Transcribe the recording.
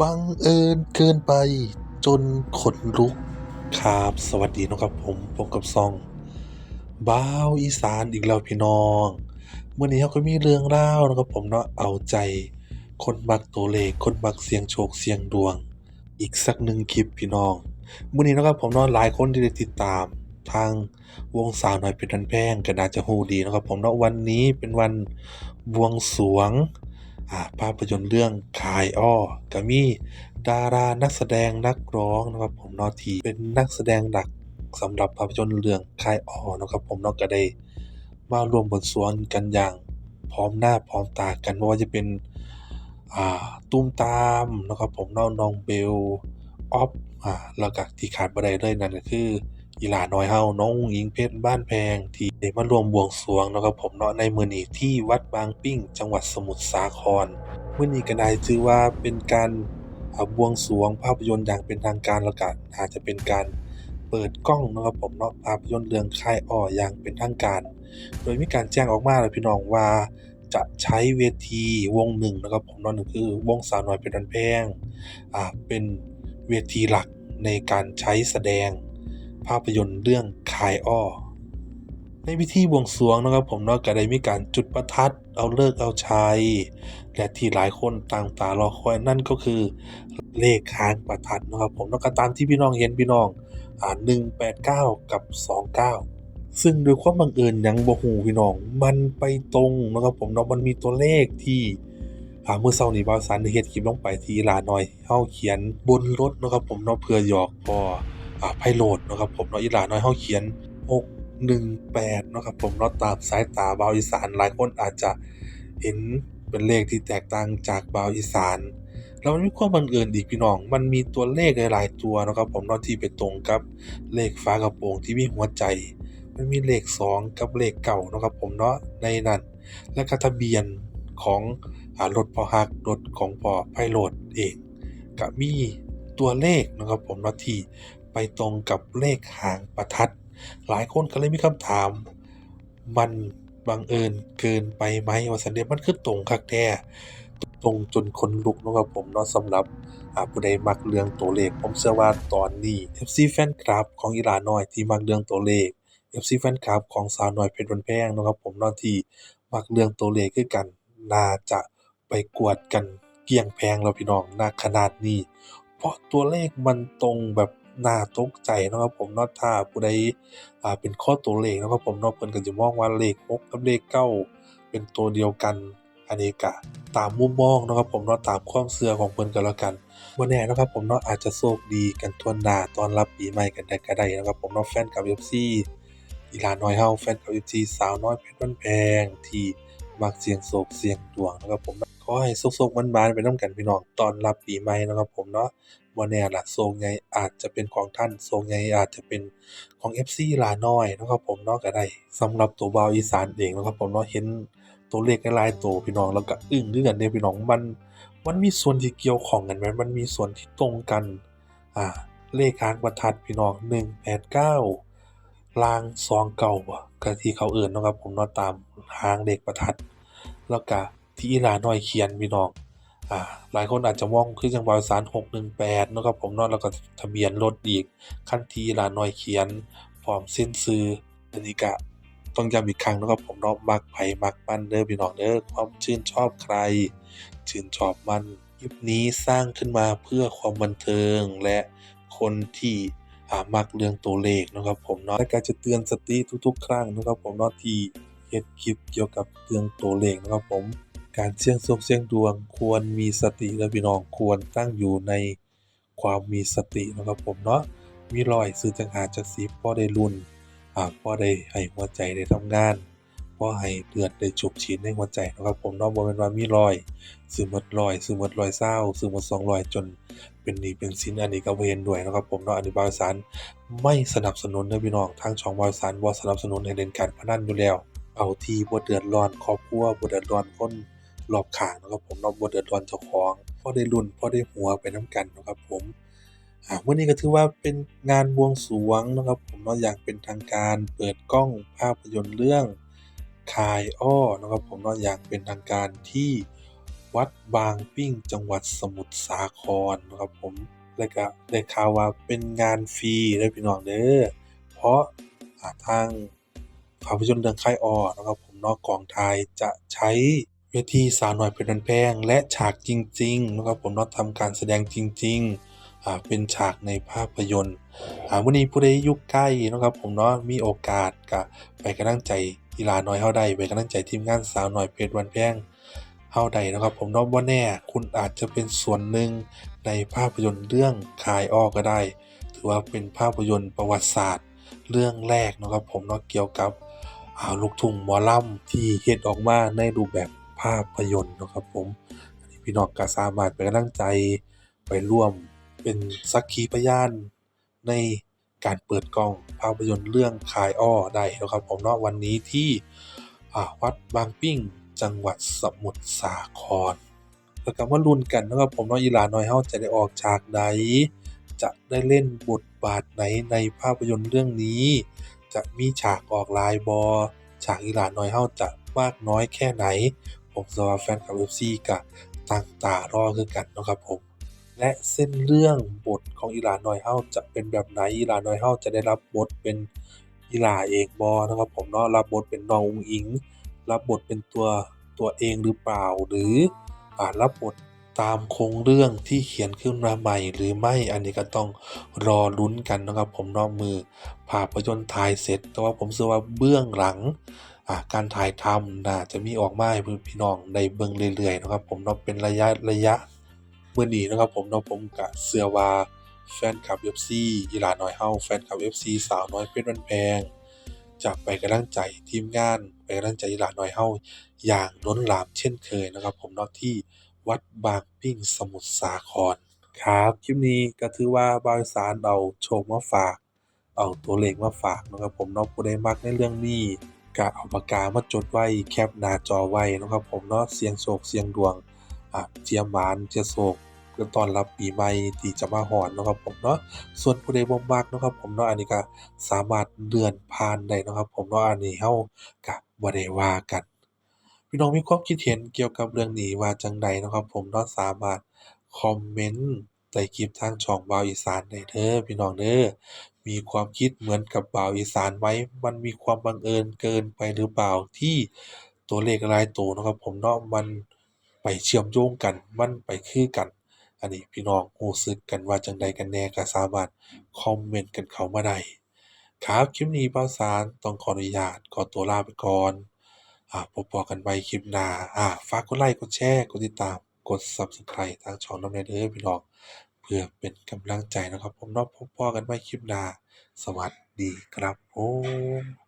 บังเอิญเกินไปจนขนลุก ครับ สวัสดีนะครับผมพบกับช่องบ่าวอีสานอีกแล้วพี่น้องเมื้อนี้เราก็มีเรื่องราวเนะครับผมเนาะเอาใจคนมักตัวเลขคนมักเสียงโชคเสียงดวง อีกสักหนึ่งคลิปพี่น้องเมื้อนี้นะครับผมเนาะหลายคนที่ได้ติดตามทางวงสาวหน้อยเพชรบ้านแพงก็น่าจะรู้ดีนะครับผมเนาะวันนี้เป็นวันบวงสรวง ภาพยนตร์เรื่องคายอ้อก็มีดารานักแสดงนักร้องนะครับผมนาะที่เป็นนักแสดงหลักสำหรับภาพยนตร์เรื่องคายอ้อนะครับผมนาะก็ได้มารวมบวงสวงกันอย่างพร้อมหน้าพร้อมตากันบ่ว่าจะเป็นอ่าตูมตามนะครับผมน้องเบลออฟอ่าแล้วก็ที่ขาดบ่ได้เลยนั่นก็คือ อีหลาน้อยเราน้องอุ๋งอิงเพชรบ้านแพง ที่ได้มาร่วมบวงสรวงเนาะครับผมเนาะในมื้อนี้ที่วัดบางปิ้ง จังหวัดสมุทรสาครมื้อนี้ก็ได้ถือว่าเป็นการบวงสรวงภาพยนตร์อย่างเป็นทางการแล้วก็น่าจจะเป็นการเปิดกล้องนะครับผมเนาะภาพยนตร์เรื่องคายอ้ออย่างเป็นทางการ โดยมีการแจ้งออกมาแล้วพี่น้องว่าจะใช้เวทีวงหนึ่งนะครับผมนั่นคือวงสาวน้อยเพชรบ้านแพงอ่าเป็นเวทีหลักในการใช้แสดง ภาพยนตร์เรื่องคายอ้อ ในพิธีบวงสรวงนะครับผมเนาก็ได้มีการจุดประทัดเอาฤกษ์เอาชัยและที่หลายคนต่างตารอคอยนั่นก็คือเลขหางประทัดนะครับผมเนาก็ตามที่พี่น้องเห็นพี่น้องอ่า189 กับ 29 ซึ่งด้วยความบังเอิญยังบ่รู้พี่น้อง มันไปตรงนะครับผมเนาะมันมีตัวเลขที่อ่ามื้อเช้านี้บ่าวสารได้เฮ็ดคลิปลงไปที่อีหลาน้อยเราเขียนบนรถนะครับผมเนาะเพื่อหยอกพ่อ ไพโรจน์เนะครับผมเนาะอีหลาน้อยเราเขียน 618นะครับผมเนาะตามสายตาบาวอีสานหลายคนอาจจะเห็นเป็นเลขที่แตกต่างจากบาวอีสานแล้วมันมีความบังเอิญอีกพี่น้อง มันมีตัวเลขหลายๆตัวนะครับผมเนาะที่ไปตรงกับเลขฝากระโปรงที่มีหัวใจ มันมีเลข 2 กับเลข9เนานะครับผมเนาะในนั้น แล้วก็ทะเบียนของรถพอฮักรถของพอไพโรจน์เองก็มีตัวเลขนะครับผมเนาะที่ ไปตรงกับเลขหางประทัด หลายคนก็เลยมีคำถาม มันบังเอิญเกินไปไหมว่าซั้นเดะมันคือตรงคักแท้ตรงจนขนลุกนะครับผมเนาะสำหรับอ่าผู้ใดมักเรื่องตัวเลข ผมเชื่อว่าตอนนี้ FC แฟนคลับของอีหลาน้อยที่มักเรื่องตัวเลข FC แฟนคลับของสาวน้อยเพชรบ้านแพงนะครับผมเนาะที่มักเรื่องตัวเลขคือกันน่าจะไปกวดกันเกลี้ยงแผงแล้วพี่น้องณขนาดนี้ เพราะตัวเลขมันตรงแบบ น่าตกใจนะครับผมเนาะถ้าผู้ใดอ่าเป็นคอตัวเลขนะครับผมเนาะเพิ่นก็จะมองว่าเลข6กับเลข9เป็นตัวเดียวกัน อันนี้ก็ตามมุมมองนะครับผมเนาะตามความเชื่อของเพิ่นก็แล้วกันบ่แน่นะครับผมเนาะอาจจะโชคดีกันทั่วหน้าตอนรับปีใหม่กันได้ก็ได้นะครับผมเนาะแฟนคลับ FC อีลาน้อยเราแฟนคลับ FC สาวน้อยเพชรบ้านแพงที่มักเสียงโชคเสียงดวงนะครับผม ขอให้โชคๆหมานไปนำกันพี่น้องตอนรับปีใหม่นะครับผมเนาะบ่แน่ละโชคใหญ่อาจจะเป็นของท่านโชคใหญ่อาจจะเป็นของ FC หลาน้อยนะครับผมเนาะก็ได้สำหรับตัวบาวอีสานเองนะครับผมเนาะเห็นตัวเลขหลายๆตัวพี่น้องแล้วก็อึ้งคือกันเดะพี่น้องมันมันมีส่วนที่เกี่ยวของกันแหมมันมีส่วนที่ตรงกันอ่าเลขหางประทัดพี่น้อง189ล่าง29บ่ก็ที่เขาเอิ้นนะครับผมเนาะตามหางเลขประทัดแล้วก็ ที่อีหลาน้อยเขียนพี่น้องอ่าหลายคนอาจจะมองคือจังบ่าวอีสาน618เนะครับผมเนาะแล้วก็ทะเบียนรถอีกคันที่อีหลาน้อยเขียนพร้อมเซ็นชื่ออันนี้ก็ต้องย้ำอีกครั้งนะครับผมเนาะมักไผ่มักมันเด้อพี่น้องเด้อความชื่นชอบใคร ชื่นชอบมันคลิปนี้สร้างขึ้นมาเพื่อความบันเทิงและคนที่อามักเรื่องตัวเลขนะครับผมเนาะและก็จะเตือนสติทุกๆ ครั้งนะครับผมเนาะที่เฮ็ดคลิปเกี่ยวกับเรื่องตัวเลขนะครับผม การเสี่ยงโชคเสี่ยงดวงควรมีสติเด้อพี่น้องควรตั้งอยู่ในความมีสตินะครับผมเนาะมีรอยซื้อจักห้าจักสิบพอได้ลุ้นอ่าพอได้ให้หัวใจได้ทำงานพ่อให้เลือดได้สูบฉีดในหัวใจนะครับผมเนาะบ่แม่นว่ามีรอยซื้อหมดรอยซื้อหมดรอยเซาซื้อหมด200จนเป็นหนี้เป็นสินอันนี้ก็บ่เห็นด้วยนะครับผมเนาะอันนี้บ่าวอีสานไม่สนับสนุนเด้อพี่น้องทางช่องบ่าวอีสานบ่สนับสนุนให้เล่นการพนันอยู่แล้วเอาที่บ่เดือดร้อนครอบครัวบ่เดือดร้อนคน รอบข้างนะครับผมเนาบ่เดือดร้อนเจ้าของพอได้ลุ้นพอได้หัวไปน้ำกันนะครับผมอ่ามื้อนี้ก็ถือว่าเป็นงานบวงสรวงนะครับ ผมเนาะอย่างเป็นทางการเปิดกล้องภาพยนตร์เรื่องคายอ้อนะครับผมเนาะอย่างเป็นทางการที่วัดบางปิ้งจังหวัดสมุทรสาครนะครับผมแล้วก็ได้ข่าวว่าเป็นงานฟรีเด้พี่น้องเด้อเพราะอ่าทางภาพยนตร์เรื่องคายอ้อนะครับผมเนาะกองถ่ายจะใช้ วทีสาวน้อยเพชรบ้านแพง และฉากจริงๆนะครับผมเนาะทำการแสดงจริง ๆเป็นฉากในภาพยนตร์อ่ามื้อนี้ผู้ใดยู่ใกล้นะครับผมเนาะมีโอกาสก็ไปกำลังใจอีหลาน้อยเราได้ไปกำลังใจทีมงานสาวน้อยเพชรบ้านแพงเราได้นะครับผมเนาะบ่าแน่คุณอาจจะเป็นส่วนหนึ่งในภาพยนตร์เรื่องคายอ้อก็ได้ ถือว่าเป็นภาพยนตร์ประวัติศาสตร์ เรื่องแรกนะครับผมเนาะเกี่ยวกับลูกทุ่งหมอลำที่เฮ็ดออกมาในรูปแบบ ภาพยนตร์นะครับผมนนพี่น้องก็สามารถไปกำลังใจไปร่วมเป็นสักขีพยานในการเปิดกล้องภาพยนตร์เรื่องคายอ้อได้นะครับผมเนาะวันนี้ที่วัดบางปิ้งจังหวัดสมุทรสาครแล้วก็มาลุ้นกันนะครับผมเนาะอีหลาน้อยเราจะได้ออกฉากใดจะได้เล่นบทบาทไหนในภาพยนตร์เรื่องนี้ จะมีฉากออกลายบ่ฉากอีหลาน้อยเราจะมากน้อยแค่ไหน ผมเชื่อว่าแฟนคลับ FC ก็ตั้งตารอคือกันนะครับผม และเส้นเรื่องบทของอีหลาน้อยเราจะเป็นแบบไหนอีหลาน้อยเราจะได้รับบทเป็นอีหลาเองบ่เนะครับผมเนาะรับบทเป็นน้องอุงอิง รับบทเป็นตัวตัวเองหรือเปล่า หรืออ่ารับบทตามโครงเรื่องที่เขียนขึ้นมาใหม่หรือไม่อันนี้ก็ต้องรอลุ้นกันนะครับผมนาะมื้อภาพยนตร์ถ่ายเสร็จ แต่ว่าผมเชื่อว่าเบื้องหลัง การถ่ายทำน่าจะมีออกมาให้พี่น้องได้เบิ่งเรื่อยๆนะครับ ผมเนาะเป็นระยะๆมื้อนี้นะครับ ผมเนาะผมก็เชื่อว่าแฟนคลับ FC อีหลาน้อยเราแฟนคลับ FC สาวน้อยเพชรบ้านแพงจะไปกำลังใจทีมงานไปกำลังใจอีหลาน้อยเราอย่างล้นหลามเช่นเคยนะครับ ผมเนาะที่วัดบางปิ้งสมุทรสาครครับคลิปนี้ก็ถือว่าบ่าวสานเอาโชคมาฝาก เอาตัวเลขมาฝากนะครับผมเนาะผู้ใดมักในเรื่องนี้ ก็เอาปากกามาจดไว้แคปหน้าจอไว้นะครับผมเนาะเสียงโชคเสียงดวงอ่าเจียมหมานเจียโชคเพื่อต้อนรับปีใหม่ที่จะมาฮอดเนะครับผมเนาะส่วนผู้ใดบ่มักนะครับผมเนาะอันนี้ก็สามารถเลื่อนผ่านได้นะครับ ผมเนาะอันนี้เราก็บ่ได้ว่ากันพี่น้องมีความคิดเห็นเกี่ยวกับเรื่องนี้ว่าจังใดนะครับ ผมเนาะสามารถคอมเมนต์ใต้คลิปทางช่องบ่าวอีสานได้เด้อพี่น้องเด้อ มีความคิดเหมือนกับบ่าวอีสานไหม มันมีความบังเอิญเกินไปหรือเปล่าที่ตัวเลขหลายตัวนะครับ ผมเนาะมันไปเชื่อมโยงกัน มันไปคือกัน อันนี้พี่น้องรู้สึกกันว่าจังใดกันแน่ก็สามารถคอมเมนต์กันเข้ามาได้ครับคลิปนี้บ่าสานต้องขออนุญาตขอตัวลาไปก่อนอ่าพบพ้อกันใหม่คลิปหน้าอ่าฝากกดไลก์กดแชร์กดติดตามกด Subscribe ทางช่องน้ำแน่เด้อพี่น้อง เพื่อเป็นกำลังใจนะครับ ผมเนาะพบพ่อกันไว้คลิปหน้า สวัสดีครับผม